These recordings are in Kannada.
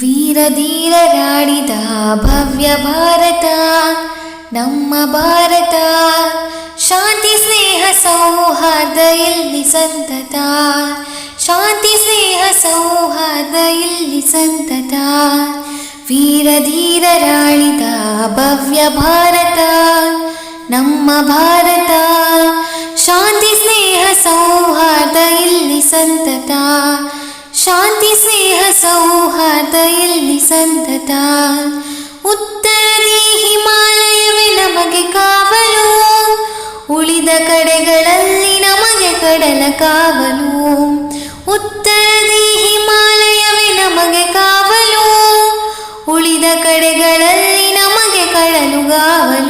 ವೀರಧೀರರಾಡಿದ ಭವ್ಯ ಭಾರತ ನಮ್ಮ ಭಾರತ ಶಾಂತಿ ಸ್ನೇಹ ಸೌಹಾರ್ದ ಇಲ್ಲಿ ಸಂತತ ಶಾಂತಿ ಸ್ನೇಹ ಸೌಹಾರ್ದ ಇಲ್ಲಿ ಸಂತತ ವೀರಧೀರರಾಳಿದ ಭವ್ಯ ಭಾರತ ನಮ್ಮ ಭಾರತ ಶಾಂತಿ ಸ್ನೇಹ ಸೌಹಾರ್ದ ಇಲ್ಲಿ ಸಂತತ ಶಾಂತಿ ಸ್ನೇಹ ಸೌಹಾರ್ದ ಎಲ್ಲಿ ಸಂತತ ಉತ್ತರಿ ಹಿಮಾಲಯವೇ ನಮಗೆ ಕಾವಲು ಉಳಿದ ಕಡೆಗಳಲ್ಲಿ ನಮಗೆ ಕಡಲ ಕಾವಲು ಉತ್ತರಿ ಹಿಮಾಲಯವೇ ನಮಗೆ ಕಾವಲು ಉಳಿದ ಕಡೆಗಳಲ್ಲಿ ನಮಗೆ ಕಾವಲು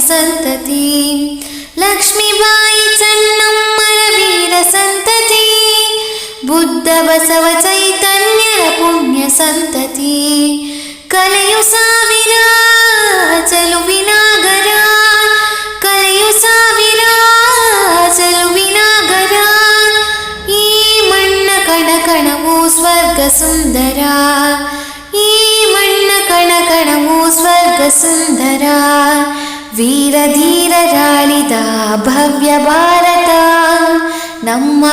सन्तति लक्ष्मीबाई सन्नं मरवीर सन्तति बुद्ध बसव चैतन्यपुण्यसन्तति कलयु साविरा चल विनागरा कलयु साविरा चलु विनागरा ई मण्ण स्वर्गसुन्दरा ई मण्ण कणकणौ स्वर्गसुन्दरा ವೀರಧೀರ ರಾಳಿದ ಭವ್ಯ ಭಾರತ ನಮ್ಮ